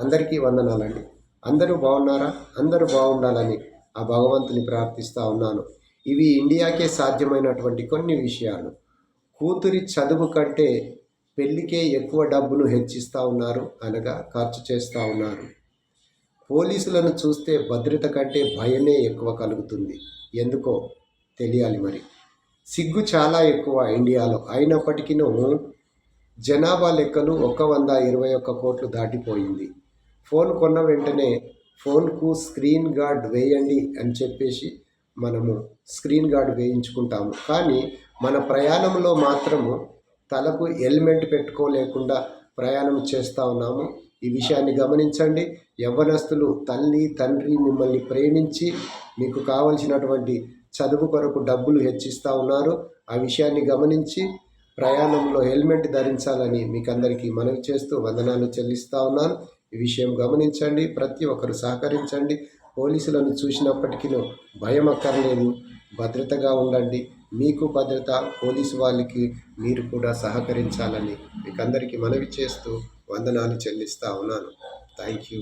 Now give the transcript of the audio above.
అందరికీ వందనాలండి. అందరూ బాగున్నారా? అందరూ బాగుండాలని ఆ భగవంతుని ప్రార్థిస్తూ ఉన్నాను. ఇవి ఇండియాకే సాధ్యమైనటువంటి కొన్ని విషయాలు. కూతురి చదువు కంటే పెళ్ళికే ఎక్కువ డబ్బును హెచ్చిస్తూ ఉన్నారు అనగా ఖర్చు చేస్తూ ఉన్నారు. పోలీసులను చూస్తే భద్రత కంటే భయమే ఎక్కువ కలుగుతుంది. ఎందుకో తెలియాలి మరి. సిగ్గు చాలా ఎక్కువ ఇండియాలో. అయినప్పటికీ జనాభా లెక్కలు ఒక వంద ఇరవై ఒక్క కోట్లు దాటిపోయింది. ఫోన్ కొన్న వెంటనే ఫోన్కు స్క్రీన్ గార్డ్ వేయండి అని చెప్పేసి మనము స్క్రీన్ గార్డ్ వేయించుకుంటాము. కానీ మన ప్రయాణంలో మాత్రము తలకు హెల్మెట్ పెట్టుకోలేకుండా ప్రయాణం చేస్తూ ఉన్నాము. ఈ విషయాన్ని గమనించండి. యవ్వనస్తులు తల్లి తండ్రి మిమ్మల్ని ప్రేమించి మీకు కావలసినటువంటి చదువు కొరకు డబ్బులు హెచ్చిస్తూ ఉన్నారు. ఆ విషయాన్ని గమనించి ప్రయాణంలో హెల్మెట్ ధరించాలని మీకు అందరికీ మనవి చేస్తూ వందనాలు చెల్లిస్తూ ఉన్నాను. ఈ విషయం గమనించండి ప్రతి ఒక్కరు సహకరించండి. పోలీసులను చూసినప్పటికీ భయం అక్కర్లేదు భద్రతగా ఉండండి. మీకు భద్రత పోలీసు వాళ్ళకి మీరు కూడా సహకరించాలని మీకు అందరికీ మనవి చేస్తూ వందనాలు చెల్లిస్తూ ఉన్నాను. Thank you.